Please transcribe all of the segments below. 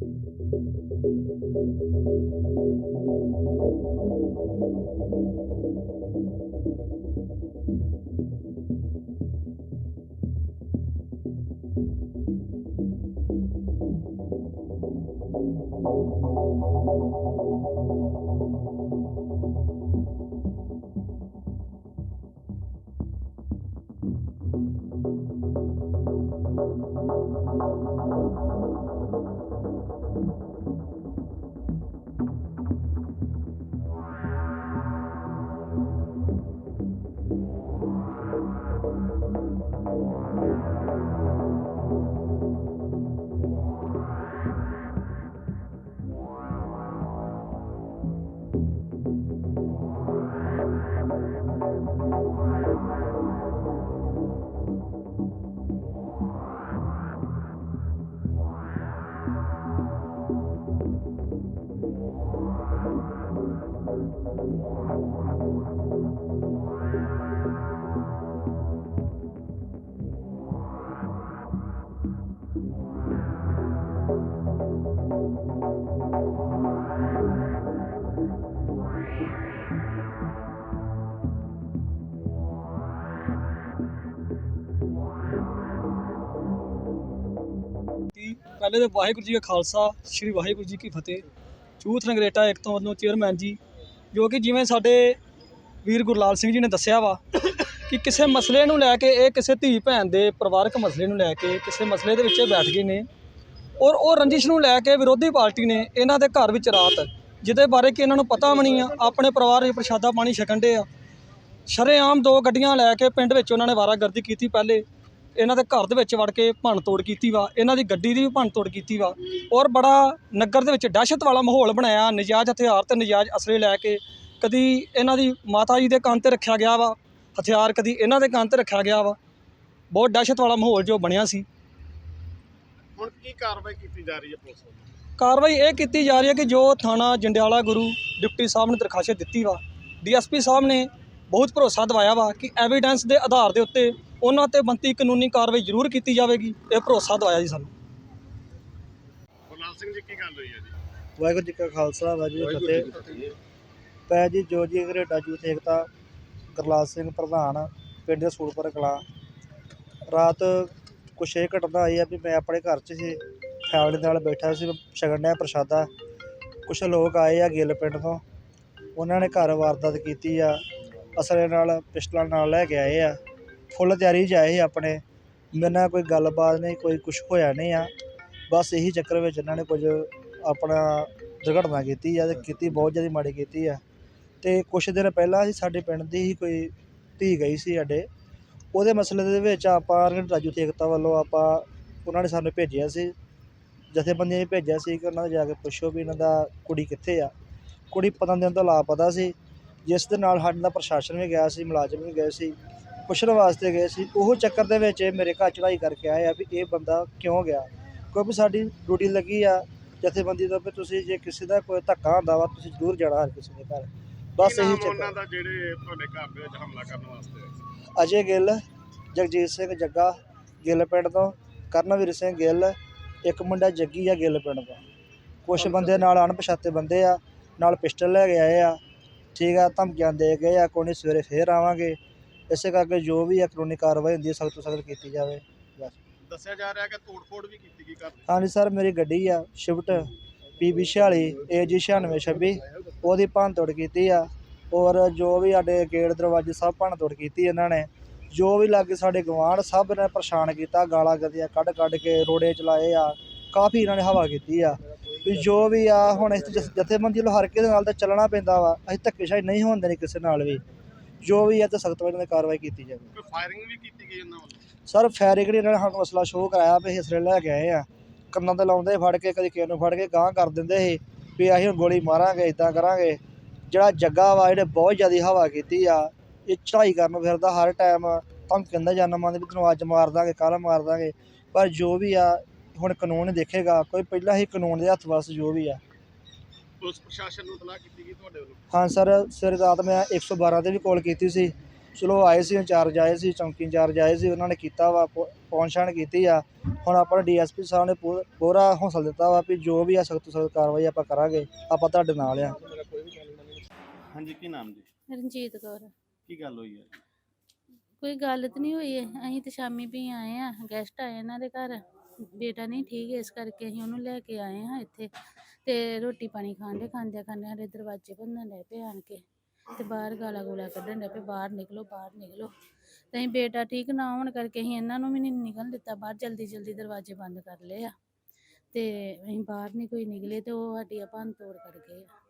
ਕਿ ਪਹਿਲੇ ਤੇ ਵਾਹਿਗੁਰੂ ਜੀ ਕਾ ਖਾਲਸਾ, ਸ੍ਰੀ ਵਾਹਿਗੁਰੂ ਜੀ ਕੀ ਫਤਿਹ। ਚੂਥ ਨਗਰੇਟਾ ਇੱਕ ਤੋਂ ਵੱਲੋਂ ਚੇਅਰਮੈਨ ਜੀ, ਜੋ ਕਿ ਜਿਵੇਂ ਸਾਡੇ ਵੀਰ ਗੁਰਲਾਲ ਸਿੰਘ ਜੀ ਨੇ ਦੱਸਿਆ ਵਾ, ਕਿ ਕਿਸੇ ਮਸਲੇ ਨੂੰ ਲੈ ਕੇ ਇਹ ਕਿਸੇ ਧੀ ਭੈਣ ਦੇ ਪਰਿਵਾਰਕ ਮਸਲੇ ਨੂੰ ਲੈ ਕੇ ਕਿਸੇ ਮਸਲੇ ਦੇ ਵਿੱਚ ਇਹ ਬੈਠ ਗਏ ਨੇ। ਔਰ ਉਹ ਰੰਜਿਸ਼ ਨੂੰ ਲੈ ਕੇ ਵਿਰੋਧੀ ਪਾਰਟੀ ਨੇ ਇਹਨਾਂ ਦੇ ਘਰ ਵਿੱਚ ਰਾਤ, ਜਿਹਦੇ ਬਾਰੇ ਕਿ ਇਹਨਾਂ ਨੂੰ ਪਤਾ ਵੀ ਨਹੀਂ ਆ, ਆਪਣੇ ਪਰਿਵਾਰ ਵਿੱਚ ਪ੍ਰਸ਼ਾਦਾ ਪਾਣੀ ਛਕਣ ਦੇ ਆ। ਸ਼ਰੇਆਮ ਦੋ ਗੱਡੀਆਂ ਲੈ ਕੇ ਪਿੰਡ ਵਿੱਚ ਉਹਨਾਂ ਨੇ ਵਾਰਾਗਰਦੀ ਕੀਤੀ ਪਹਿਲੇ। ਇਹਨਾਂ ਦੇ ਘਰ ਦੇ ਵਿੱਚ ਵੜ ਕੇ ਭੰਨ ਤੋੜ ਕੀਤੀ ਵਾ ਇਹਨਾਂ ਦੀ ਗੱਡੀ ਦੀ ਵੀ ਭੰਨ ਤੋੜ ਕੀਤੀ ਵਾ ਔਰ ਬੜਾ ਨਗਰ ਦੇ ਵਿੱਚ ਦਹਿਸ਼ਤ ਵਾਲਾ ਮਾਹੌਲ ਬਣਾਇਆ ਨਜਾਇਜ਼ ਹਥਿਆਰ ਤੇ ਨਜਾਇਜ਼ ਅਸਲੇ ਲੈ ਕੇ ਕਦੀ ਇਹਨਾਂ ਦੀ ਮਾਤਾ ਜੀ ਦੇ ਕੰਨ ਤੇ ਰੱਖਿਆ ਗਿਆ ਵਾ ਹਥਿਆਰ ਕਦੀ ਇਹਨਾਂ ਦੇ ਕੰਨ ਤੇ ਰੱਖਿਆ ਗਿਆ ਵਾ ਬਹੁਤ ਦਹਿਸ਼ਤ ਵਾਲਾ ਮਾਹੌਲ ਜੋ ਬਣਿਆ ਸੀ। ਹੁਣ ਕੀ ਕਾਰਵਾਈ ਕੀਤੀ ਜਾ ਰਹੀ ਹੈ ਪੁਲਿਸ ਵੱਲੋਂ? ਕਾਰਵਾਈ ਇਹ ਕੀਤੀ ਜਾ ਰਹੀ ਹੈ ਕਿ ਜੋ ਥਾਣਾ ਜੰਡਿਆਲਾ ਗੁਰੂ ਡਿਪਟੀ ਸਾਹਿਬ ਨੇ ਦਰਖਾਸਤ ਦਿੱਤੀ ਵਾ ਡੀਐਸਪੀ ਸਾਹਿਬ ਨੇ ਬਹੁਤ ਭਰੋਸਾ ਦਿਵਾਇਆ ਵਾ ਕਿ ਐਵੀਡੈਂਸ ਦੇ ਆਧਾਰ ਦੇ ਉੱਤੇ ਉਹਨਾਂ ਤੇ ਬੰਤੀ ਕਾਨੂੰਨੀ ਕਾਰਵਾਈ ਜ਼ਰੂਰ ਕੀਤੀ ਜਾਵੇਗੀ ਇਹ ਭਰੋਸਾ ਦਿਵਾਇਆ ਜੀ ਸਾਨੂੰ। ਗੁਰਲਾਲ ਸਿੰਘ ਜੀ ਕੀ ਗੱਲ ਹੋਈ ਹੈ ਜੀ? ਵਾਹਿਗੁਰੂ ਜੀ ਕਾ ਖਾਲਸਾ ਵਾਹਿਗੁਰੂ ਜੀ ਕੀ ਫਤਿਹ। ਪੈ ਜੀ ਜੋ ਜੀ ਘਰੇਟਾ ਜੂਥ ਏਕਤਾ ਗੁਰਲਾਲ ਸਿੰਘ ਪ੍ਰਧਾਨ ਪਿੰਡ ਸੂਲਪੁਰ ਕਲਾਂ। ਰਾਤ ਕੁਛ ਇਹ ਘਟਨਾ ਆਈ ਆ ਵੀ ਮੈਂ ਆਪਣੇ ਘਰ 'ਚ ਸੀ ਫੈਮਿਲੀ ਨਾਲ ਬੈਠਾ ਸੀ ਛਕਣ ਡਿਆ ਪ੍ਰਸ਼ਾਦਾ। ਕੁਛ ਲੋਕ ਆਏ ਆ ਗਿੱਲ ਪਿੰਡ ਤੋਂ। ਉਹਨਾਂ ਨੇ ਘਰ ਵਾਰਦਾਤ ਕੀਤੀ ਆ। ਅਸਲੇ ਨਾਲ ਪਿਸਟਲਾਂ ਨਾਲ ਲੈ ਕੇ ਆਏ ਆ। ਫੁੱਲ ਤਿਆਰੀ 'ਚ ਆਏ ਸੀ ਆਪਣੇ। ਮੇਰੇ ਨਾਲ ਕੋਈ ਗੱਲਬਾਤ ਨਹੀਂ, ਕੋਈ ਕੁਛ ਹੋਇਆ ਨਹੀਂ ਆ। ਬਸ ਇਹੀ ਚੱਕਰ ਵਿੱਚ ਇਹਨਾਂ ਨੇ ਕੁਝ ਆਪਣਾ ਦੁਰਘਟਨਾ ਕੀਤੀ ਆ ਅਤੇ ਕੀਤੀ, ਬਹੁਤ ਜ਼ਿਆਦਾ ਮਾੜੀ ਕੀਤੀ ਆ। ਅਤੇ ਕੁਛ ਦਿਨ ਪਹਿਲਾਂ ਹੀ ਸਾਡੇ ਪਿੰਡ ਦੀ ਹੀ ਕੋਈ ਧੀ ਗਈ ਸੀ ਸਾਡੇ। ਉਹਦੇ ਮਸਲੇ ਦੇ ਵਿੱਚ ਆਪਾਂ ਰਾਜੂ ਤੇਗਤਾ ਵੱਲੋਂ ਆਪਾਂ ਉਹਨਾਂ ਨੇ ਸਾਨੂੰ ਭੇਜਿਆ ਸੀ। ਜਥੇਬੰਦੀਆਂ ਨੇ ਭੇਜਿਆ ਸੀ ਕਿ ਉਹਨਾਂ ਨੂੰ ਜਾ ਕੇ ਪੁੱਛੋ ਵੀ ਇਹਨਾਂ ਦਾ ਕੁੜੀ ਕਿੱਥੇ ਆ। ਕੁੜੀ ਪਤਾ ਦਿਨ ਤੋਂ ਲਾਪਤਾ ਸੀ। ਜਿਸ ਦੇ ਨਾਲ ਸਾਡੇ ਦਾ ਪ੍ਰਸ਼ਾਸਨ ਵੀ ਗਿਆ ਸੀ, ਮੁਲਾਜ਼ਮ ਵੀ ਗਏ ਸੀ। ਪੁੱਛਣ ਵਾਸਤੇ ਗਏ ਸੀ ਉਹ ਚੱਕਰ ਦੇ ਵਿੱਚ ਇਹ ਮੇਰੇ ਘਰ ਚੜਾਈ ਕਰਕੇ ਆਏ ਆ ਵੀ ਇਹ ਬੰਦਾ ਕਿਉਂ ਗਿਆ? ਕਿਉਂਕਿ ਸਾਡੀ ਡਿਊਟੀ ਲੱਗੀ ਆ ਜਥੇਬੰਦੀ ਤੋਂ ਵੀ ਤੁਸੀਂ ਜੇ ਕਿਸੇ ਦਾ ਕੋਈ ਧੱਕਾ ਹੁੰਦਾ ਵਾ ਤੁਸੀਂ ਜ਼ਰੂਰ ਜਾਣਾ ਹਰ ਕਿਸੇ ਦੇ ਘਰ। ਬਸ ਇਹੀ ਚੱਕਰ। ਉਹਨਾਂ ਦਾ ਜਿਹੜੇ ਤੁਹਾਡੇ ਘਰ ਦੇ ਵਿੱਚ ਹਮਲਾ ਕਰਨ ਵਾਸਤੇ? ਅਜੇ ਗਿੱਲ ਜਗਜੀਤ ਸਿੰਘ ਜੱਗਾ ਗਿੱਲ ਪਿੰਡ ਤੋਂ ਕਰਨਵੀਰ ਸਿੰਘ ਗਿੱਲ ਇੱਕ ਮੁੰਡਾ ਜੱਗੀ ਆ ਗਿੱਲ ਪਿੰਡ ਤੋਂ। ਕੁਛ ਬੰਦੇ ਨਾਲ ਅਣਪਛਾਤੇ ਬੰਦੇ ਆ ਨਾਲ ਪਿਸਟਲ ਲੈ ਕੇ ਆਏ ਆ। ਠੀਕ ਆ ਧਮਕੀਆਂ ਦੇ ਗਏ ਆ ਕੋਈ ਨਹੀਂ ਸਵੇਰੇ ਫੇਰ ਆਵਾਂਗੇ। ਇਸੇ ਕਰਕੇ ਜੋ ਵੀ ਆ ਕਾਨੂੰਨੀ ਕਾਰਵਾਈ ਹੁੰਦੀ ਹੈ ਸਖਤ ਤੋਂ ਸਖਤ ਕੀਤੀ ਜਾਵੇ ਬਸ। ਦੱਸਿਆ ਜਾ ਰਿਹਾ ਕਿ ਤੋੜਫੋੜ ਵੀ ਕੀਤੀ ਗਈ ਦੀ। ਹਾਂਜੀ ਸਰ ਮੇਰੀ ਗੱਡੀ ਆ ਸ਼ਿਫਟ ਪੀਬੀ 46 ਏਜੀ 9626 ਉਹਦੀ ਭੰਨ ਤੋੜ ਕੀਤੀ ਆ। ਔਰ ਜੋ ਵੀ ਸਾਡੇ ਗੇਟ ਦਰਵਾਜ਼ੇ ਸਭ ਭੰਨ ਤੋੜ ਕੀਤੀ ਇਹਨਾਂ ਨੇ। ਜੋ ਵੀ ਲਾਗੇ ਸਾਡੇ ਗਵਾਂਢ ਸਭ ਨੇ ਪਰੇਸ਼ਾਨ ਕੀਤਾ ਗਾਲਾਂ ਗੱਦੀਆਂ ਕੱਢ ਕੱਢ ਕੇ ਰੋੜੇ ਚਲਾਏ ਆ। ਕਾਫੀ ਇਹਨਾਂ ਨੇ ਹਵਾ ਕੀਤੀ ਆ। ਵੀ ਜੋ ਵੀ ਆ ਹੁਣ ਇਸ ਜਥ- ਜਥੇਬੰਦੀ ਵੱਲੋਂ ਹਰ ਕਿਸੇ ਨਾਲ ਤਾਂ ਚੱਲਣਾ ਪੈਂਦਾ ਵਾ। ਅਸੀਂ ਧੱਕੇਸ਼ਾਹੀ ਨਹੀਂ ਹੋਣ ਦੇਣੀ ਕਿਸੇ ਨਾਲ ਵੀ। ਜੋ ਵੀ ਆ ਤੇ ਸਖਤ ਵਜੋਂ ਕਾਰਵਾਈ ਕੀਤੀ ਜਾਵੇ। ਕੋਈ ਫਾਇਰਿੰਗ ਵੀ ਕੀਤੀ ਗਈ ਉਹਨਾਂ ਵੱਲੋਂ? ਸਰ ਫੈਰਿਕੜੀ ਇਹਨਾਂ ਨੇ ਸਾਨੂੰ ਮਸਲਾ ਸ਼ੋਅ ਕਰਾਇਆ ਵੀ ਹਿਸਰੇ ਲੈ ਕੇ ਆਏ ਆ। ਕੰਨਾਂ ਤੇ ਲਾਉਂਦੇ ਫੜ ਕੇ ਕਦੀ ਕਿਸੇ ਨੂੰ ਫੜ ਕੇ ਗਾਂਹ ਕਰ ਦਿੰਦੇ ਸੀ ਵੀ ਅਸੀਂ ਹੁਣ ਗੋਲੀ ਮਾਰਾਂਗੇ ਇਦਾਂ ਕਰਾਂਗੇ। ਜਿਹੜਾ ਜੱਗਾ ਵਾ ਇਹਨੇ ਬਹੁਤ ਜ਼ਿਆਦਾ ਹਵਾ ਕੀਤੀ ਆ। ਇਹ ਚੜਾਈ ਕਰਨ ਨੂੰ ਫਿਰਦਾ ਹਰ ਟਾਈਮ ਧਮਕੀ ਕਹਿੰਦਾ ਜਾਨਾ ਮੰਨ ਵੀ ਤੈਨੂੰ ਅੱਜ ਮਾਰ ਦਾਂਗੇ ਕੱਲ੍ਹ ਮਾਰ ਦਾਂਗੇ। ਪਰ ਜੋ ਵੀ ਆ ਹੁਣ ਕਾਨੂੰਨ ਹੀ ਦੇਖੇਗਾ ਕੋਈ ਪਹਿਲਾਂ ਹੀ ਕਾਨੂੰਨ ਦੇ ਹੱਥ ਵਸ ਜੋ ਵੀ ਆ। ਪੁਲਿਸ ਪ੍ਰਸ਼ਾਸਨ ਨੂੰ ਇਤਲਾਹ ਕੀਤੀ ਗਈ ਤੁਹਾਡੇ ਵੱਲੋਂ? ਹਾਂ ਸਰ ਸਵੇਰੇ ਰਾਤ ਮੈਂ 112 ਤੇ ਵੀ ਕਾਲ ਕੀਤੀ ਸੀ। ਚਲੋ ਆਏ ਸੀ ਇੰਚਾਰਜ ਆਏ ਸੀ ਚੌਂਕੀ ਇੰਚਾਰਜ ਆਏ ਸੀ ਉਹਨਾਂ ਨੇ ਕੀਤਾ ਵਾ ਪਹੁੰਚਾਣ ਕੀਤੀ ਆ। ਹੁਣ ਆਪਾਂ ਡੀਐਸਪੀ ਸਾਹਿਬ ਨੇ ਪੂਰਾ ਹੌਸਲਾ ਦਿੱਤਾ ਵਾ ਵੀ ਜੋ ਵੀ ਆ ਸਖਤ ਸਖਤ ਕਾਰਵਾਈ ਆਪਾਂ ਕਰਾਂਗੇ ਆਪਾਂ ਤੁਹਾਡੇ ਨਾਲ ਆ। ਹਾਂਜੀ ਕੀ ਨਾਮ ਜੀ? ਰਣਜੀਤ ਕੌਰ। ਕੀ ਗੱਲ ਹੋਈ ਹੈ ਕੋਈ ਗੱਲ ਤਾਂ ਨਹੀਂ ਹੋਈ ਹੈ। ਅਸੀਂ ਤੇ ਸ਼ਾਮੀ ਵੀ ਆਏ ਆ ਗੈਸਟ ਆਏ ਇਹਨਾਂ ਦੇ ਘਰ। ਬੇਟਾ ਨਹੀਂ ਠੀਕ ਇਸ ਕਰਕੇ ਅਸੀਂ ਉਹਨੂੰ ਲੈ ਕੇ ਆਏ ਹਾਂ ਇੱਥੇ। ਤੇ ਰੋਟੀ ਪਾਣੀ ਖਾਂਦੇ ਖਾਂਦੇ ਖਾਂਦੇ ਸਾਡੇ ਦਰਵਾਜ਼ੇ ਭੰਨਣ ਲੱਗ ਪਏ ਆਣ ਕੇ। ਤੇ ਬਾਹਰ ਗਾਲਾ ਗੋਲਾ ਕੱਢਣ ਲੱਗ ਪਏ ਬਾਹਰ ਨਿਕਲੋ ਬਾਹਰ ਨਿਕਲੋ। ਤੇ ਬੇਟਾ ਠੀਕ ਨਾ ਹੋਣ ਕਰਕੇ ਅਸੀਂ ਇਹਨਾਂ ਨੂੰ ਵੀ ਨਹੀਂ ਨਿਕਲਣ ਦਿੱਤਾ ਬਾਹਰ ਜਲਦੀ ਜਲਦੀ ਦਰਵਾਜ਼ੇ ਬੰਦ ਕਰ ਲਏ ਆ। ਤੇ ਅਸੀਂ ਬਾਹਰ ਨਹੀਂ ਕੋਈ ਨਿਕਲੇ ਤੇ ਉਹ ਸਾਡੀ ਭੰਨ ਤੋੜ ਕਰ ਗਏ ਆ।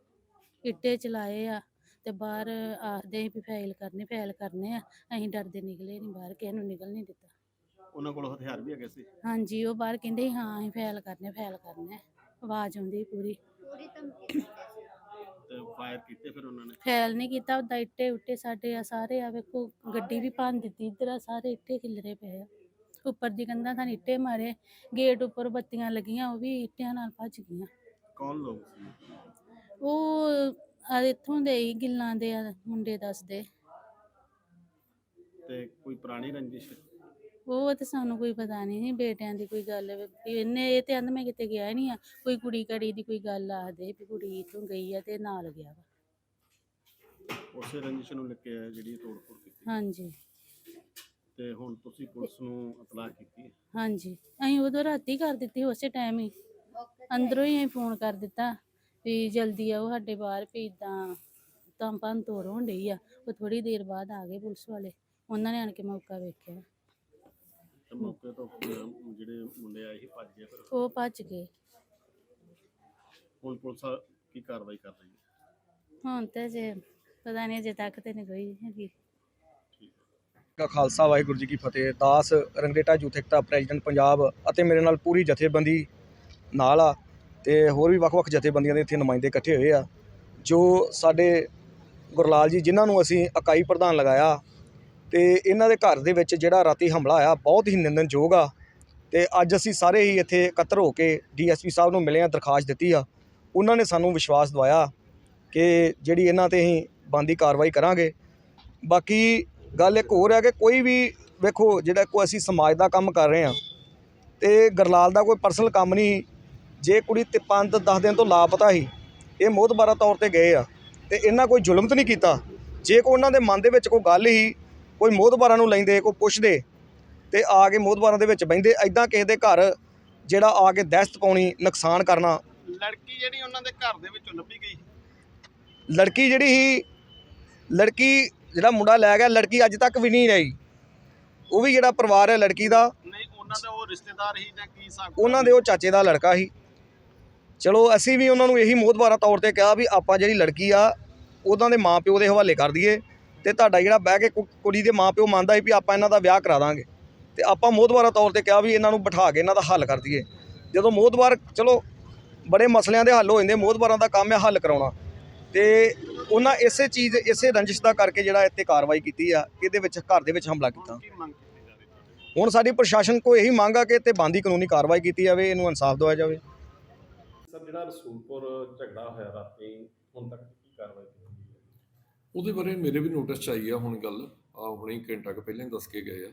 ਇੱਟੇ ਚਲਾਏ ਆ ਤੇ ਬਾਹਰ ਆਖਦੇ ਸੀ ਵੀ ਫਾਈਲ ਕਰਨੇ ਫਾਈਲ ਕਰਨੇ ਆ। ਅਸੀਂ ਡਰਦੇ ਨਿਕਲੇ ਨਹੀਂ ਬਾਹਰ ਕਿਸੇ ਨੂੰ ਨਿਕਲ ਨਹੀਂ ਦਿੱਤਾ। ਉਹਨਾਂ ਕੋਲ ਹਥਿਆਰ ਵੀ ਹੈਗੇ ਸੀ? ਹਾਂਜੀ ਉਹ ਬਾਹਰ ਕਹਿੰਦੇ ਸੀ, ਹਾਂ ਅਸੀਂ ਫਾਈਲ ਕਰਨੇ ਫਾਈਲ ਕਰਨੇ ਆਵਾਜ਼ ਆਉਂਦੀ ਪੂਰੀ। ਤੇ ਫਾਇਰ ਕੀਤੇ ਫਿਰ ਉਹਨਾਂ ਨੇ? ਫਾਈਲ ਨਹੀਂ ਕੀਤਾ ਉਹਦਾ ਇੱਟੇ ਉੱਟੇ ਸਾਡੇ ਆ ਸਾਰੇ ਆ ਵੇਖੋ ਗੱਡੀ ਵੀ ਭੰਨ ਦਿੱਤੀ ਇੱਧਰ ਆ ਸਾਰੇ ਇੱਟੇ ਖਿਲਰੇ ਪਏ ਆ। ਉੱਪਰ ਦੀ ਕੰਧਾਂ ਤਾਂ ਇੱਟੇ ਮਾਰੇ ਗੇਟ ਉੱਪਰ ਬੱਤੀਆਂ ਲੱਗੀਆਂ ਉਹ ਵੀ ਇੱਟਿਆਂ ਨਾਲ ਭੱਜ ਗਈਆਂ। ਕੌਣ ਲੋਕ ਸੀ? ਉਹ ਆ ਇੱਥੋਂ ਦੇ ਹੀ ਗਿੱਲਾਂ ਦੇ ਆ ਮੁੰਡੇ ਦੱਸਦੇ। ਤੇ ਕੋਈ ਪੁਰਾਣੀ ਰੰਜਿਸ਼? ਉਹ ਤੇ ਸਾਨੂੰ ਕੋਈ ਪਤਾ ਨਹੀਂ ਬੇਟਿਆਂ ਦੀ ਕੋਈ ਗੱਲ ਵੀ ਇਹਨੇ ਇਹ ਤੇ ਆਂਦਾ ਮੈਂ ਕਿਤੇ ਗਿਆ ਨਹੀਂ ਆ ਕੋਈ ਕੁੜੀ ਕੜੀ ਦੀ ਕੋਈ ਗੱਲ ਆਖਦੇ ਵੀ ਕੁੜੀ ਇੱਥੋਂ ਗਈ ਆ ਤੇ ਨਾਲ ਗਿਆ ਵਾ। ਉਸੇ ਰੰਜਿਸ਼ ਨੂੰ ਲੈ ਕੇ ਜਿਹੜੀ ਤੋੜ ਫੋੜ ਕੀਤੀ। ਹਾਂਜੀ। ਤੇ ਹੁਣ ਤੁਸੀਂ ਪੁਲਿਸ ਨੂੰ ਇਤਲਾਹ ਕੀਤੀ ਹੈ? ਹਾਂਜੀ। ਅਸੀਂ ਉਦੋਂ ਰਾਤੀ ਕਰ ਦਿੱਤੀ ਉਸੇ ਟਾਈਮ ਹੀ। ਅੰਦਰੋਂ ਹੀ ਅਸੀਂ ਫੋਨ ਕਰ ਦਿੱਤਾ ਵੀ ਜਲਦੀ ਆਓ ਸਾਡੇ ਬਾਹਰ ਵੀ ਇਦਾਂ ਤਾਂ ਭੰਨ ਤੋੜ ਹੋਣ ਡਈ ਆ। ਉਹ ਥੋੜੀ ਦੇਰ ਬਾਅਦ ਆ ਗਏ ਪੁਲਿਸ ਵਾਲੇ। ਉਹਨਾਂ ਨੇ ਆਣ ਕੇ ਮੌਕਾ ਵੇਖਿਆ। ਤੇ ਮੌਕੇ ਤੋਂ ਅਹ, ਜਿਹੜੇ ਮੁੰਡੇ ਆਏ ਸੀ ਭੱਜ ਗਏ ਫਿਰ ਉਹ ਭੱਜ ਗਏ। ਹੁਣ ਪੁਲਿਸ ਕੀ ਕਾਰਵਾਈ ਕਰ ਰਹੀ ਹੈ? ਹੁਣ ਤੇ ਜੇ ਪਤਾ ਨਹੀਂ ਅਜੇ ਤੱਕ ਤੇ ਨਹੀਂ ਕੋਈ ਹੈਗੀ। ਕਾ ਖਾਲਸਾ ਵਾਹਿਗੁਰੂ ਜੀ ਕੀ ਫਤਿਹ। ਦਾਸ ਰੰਗਰੇਟਾ ਯੂਥ ਏਕਤਾ ਪ੍ਰੈਜ਼ੀਡੈਂਟ ਪੰਜਾਬ ਅਤੇ ਮੇਰੇ ਨਾਲ ਪੂਰੀ ਜਥੇਬੰਦੀ ਨਾਲ ਆ ਤੇ ਹੋਰ ਵੀ ਵੱਖ-ਵੱਖ ਜਥੇਬੰਦੀਆਂ ਦੇ ਇੱਥੇ ਨੁਮਾਇੰਦੇ ਇਕੱਠੇ ਹੋਏ ਆ। ਜੋ ਸਾਡੇ ਗੁਰਲਾਲ ਜੀ ਜਿਨ੍ਹਾਂ ਨੂੰ ਅਸੀਂ ਇਕਾਈ ਪ੍ਰਧਾਨ ਲਗਾਇਆ ਤੇ ਇਹਨਾਂ ਦੇ ਘਰ ਦੇ ਵਿੱਚ ਜਿਹੜਾ ਰਾਤੀ ਹਮਲਾ ਆਇਆ ਬਹੁਤ ਹੀ ਨਿੰਦਣਯੋਗ ਆ। ਤੇ ਅੱਜ ਅਸੀਂ ਸਾਰੇ ਹੀ ਇੱਥੇ ਇਕੱਤਰ ਹੋ ਕੇ ਡੀਐਸਪੀ ਸਾਹਿਬ ਨੂੰ ਮਿਲੇ ਆ, ਦਰਖਾਸਤ ਦਿੱਤੀ ਆ। ਉਹਨਾਂ ਨੇ ਸਾਨੂੰ ਵਿਸ਼ਵਾਸ ਦਵਾਇਆ ਕਿ ਜਿਹੜੀ ਇਹਨਾਂ ਤੇ ਅਸੀਂ ਬਣਦੀ ਕਾਰਵਾਈ ਕਰਾਂਗੇ। ਬਾਕੀ ਗੱਲ ਇੱਕ ਹੋਰ ਹੈ ਕਿ ਕੋਈ ਵੀ ਵੇਖੋ, ਜਿਹੜਾ ਕੋਈ ਅਸੀਂ ਸਮਾਜ ਦਾ ਕੰਮ ਕਰ ਰਹੇ ਹਾਂ ਤੇ ਗਰਲਾਲ ਦਾ ਕੋਈ ਪਰਸਨਲ ਕੰਮ ਨਹੀਂ। ਜੇ ਕੁੜੀ ਤੇ 5 10 ਦਿਨ ਤੋਂ ਲਾਪਤਾ ਸੀ, ਇਹ ਮੋਹਤਬਾਰਾ ਤੌਰ ਤੇ ਗਏ ਆ ਤੇ ਇਹਨਾਂ ਕੋਈ ਜ਼ੁਲਮ ਤਾਂ ਨਹੀਂ ਕੀਤਾ। ਜੇ ਕੋਈ ਉਹਨਾਂ ਦੇ ਮਨ ਦੇ ਵਿੱਚ ਕੋਈ ਗੱਲ ਹੀ ਕੋਈ ਮੋਹਤਬਾਰਾਂ ਨੂੰ ਲੈਂਦੇ ਕੋਈ ਪੁੱਛਦੇ ਤੇ ਆ ਕੇ ਮੋਹਤਬਾਰਾਂ ਦੇ ਵਿੱਚ ਬਹਿੰਦੇ ਐਦਾਂ ਕਿਸੇ ਦੇ ਘਰ ਜਿਹੜਾ ਆ ਕੇ ਦਹਿਸ਼ਤ ਪਾਉਣੀ ਨੁਕਸਾਨ ਕਰਨਾ। ਲੜਕੀ ਜਿਹੜੀ ਉਹਨਾਂ ਦੇ ਘਰ ਦੇ ਵਿੱਚੋਂ ਲੱਭੀ ਗਈ ਲੜਕੀ ਜਿਹੜੀ ਸੀ ਲੜਕੀ ਜਿਹੜਾ ਮੁੰਡਾ ਲੈ ਗਿਆ ਲੜਕੀ ਅੱਜ ਤੱਕ ਵੀ ਨਹੀਂ ਆਈ ਉਹ ਵੀ ਜਿਹੜਾ ਪਰਿਵਾਰ ਹੈ ਲੜਕੀ ਦਾ ਨਹੀਂ ਉਹਨਾਂ ਦਾ ਉਹ ਰਿਸ਼ਤੇਦਾਰ ਹੀ ਜਾਂ ਕੀ ਹਿਸਾਬ ਉਹਨਾਂ ਦੇ ਉਹ ਚਾਚੇ ਦਾ ਲੜਕਾ ਸੀ। ਚਲੋ ਅਸੀਂ ਵੀ ਉਹਨਾਂ ਨੂੰ ਇਹੀ ਮੋਹਤਬਾਰਾ ਤੌਰ ਤੇ ਕਿਹਾ ਵੀ ਆਪਾਂ ਜਿਹੜੀ ਲੜਕੀ ਆ ਉਹਨਾਂ ਦੇ ਮਾਪਿਓ ਦੇ ਹਵਾਲੇ ਕਰ ਦਈਏ। ਤੇ ਤੁਹਾਡਾ ਜਿਹੜਾ ਬਹਿ ਕੇ ਕੁ- ਕੁੜੀ ਦੇ ਮਾਪਿਓ ਮੰਨਦਾ ਸੀ ਵੀ ਆਪਾਂ ਇਹਨਾਂ ਦਾ ਵਿਆਹ ਕਰਾ ਦਾਂਗੇ। ਤੇ ਆਪਾਂ ਮੋਹਤਬਾਰਾ ਤੌਰ ਤੇ ਕਿਹਾ ਵੀ ਇਹਨਾਂ ਨੂੰ ਬਿਠਾ ਕੇ ਇਹਨਾਂ ਦਾ ਹੱਲ ਕਰ ਦਈਏ। ਜਦੋਂ ਮੋਹਤਬਾਰ ਚਲੋ ਬੜੇ ਮਸਲਿਆਂ ਦੇ ਹੱਲ ਹੋ ਜਾਂਦੇ ਮੋਹਤਬਾਰਾਂ ਦਾ ਕੰਮ ਹੈ ਹੱਲ ਕਰਾਉਣਾ। ਤੇ ਉਹਨਾਂ ਇਸੇ ਚੀਜ਼ ਇਸੇ ਰੰਜਿਸ਼ ਦਾ ਕਰਕੇ ਜਿਹੜਾ ਇੱਥੇ ਕਾਰਵਾਈ ਕੀਤੀ ਆ ਇਹਦੇ ਵਿੱਚ ਘਰ ਦੇ ਵਿੱਚ ਹਮਲਾ ਕੀਤਾ। ਹੁਣ ਸਾਡੀ ਪ੍ਰਸ਼ਾਸਨ ਕੋ ਇਹੀ ਮੰਗ ਆ ਕਿ ਇੱਥੇ ਬੰਦੀ ਕਾਨੂੰਨੀ ਕਾਰਵਾਈ ਕੀਤੀ ਜਾਵੇ ਇਹਨੂੰ ਇਨਸਾਫ ਦਿਵਾਇਆ ਜਾਵੇ। ਸਰ ਜਿਹੜਾ ਰਸੂਲਪੁਰ ਝਗੜਾ ਹੋਇਆ ਰਾਤੀ ਹੁਣ ਤੱਕ ਕੀ ਕਾਰਵਾਈ ਕੀਤੀ? ਉਹਦੇ ਬਾਰੇ ਮੇਰੇ ਵੀ ਨੋਟਿਸ 'ਚ ਆਈ ਆ ਹੁਣ ਗੱਲ। ਆ ਹੁਣੇ ਘੰਟਾ ਕੁ ਪਹਿਲਾਂ ਹੀ ਦੱਸ ਕੇ ਗਏ ਆ।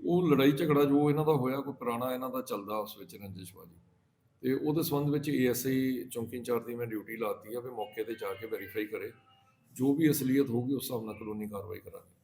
ਉਹ ਲੜਾਈ ਝਗੜਾ ਜੋ ਇਹਨਾਂ ਦਾ ਹੋਇਆ, ਕੋਈ ਪੁਰਾਣਾ ਇਹਨਾਂ ਦਾ ਚੱਲਦਾ ਉਸ ਵਿੱਚ ਰੰਜਿਸ਼ਬਾਜੀ ਤੇ ਉਹਦੇ ਸੰਬੰਧ ਵਿੱਚ ਏਐਸਆਈ ਚੌਂਕੀ ਇੰਚਾਰਜ ਦੀ ਮੈਂ ਡਿਊਟੀ ਲਾਤੀ ਆ ਵੀ ਮੌਕੇ ਤੇ ਜਾ ਕੇ ਵੈਰੀਫਾਈ ਕਰੇ। ਜੋ ਵੀ ਅਸਲੀਅਤ ਹੋਊਗੀ ਉਸ ਹਿਸਾਬ ਨਾਲ ਕਾਨੂੰਨੀ ਕਾਰਵਾਈ ਕਰਾਂਗੇ।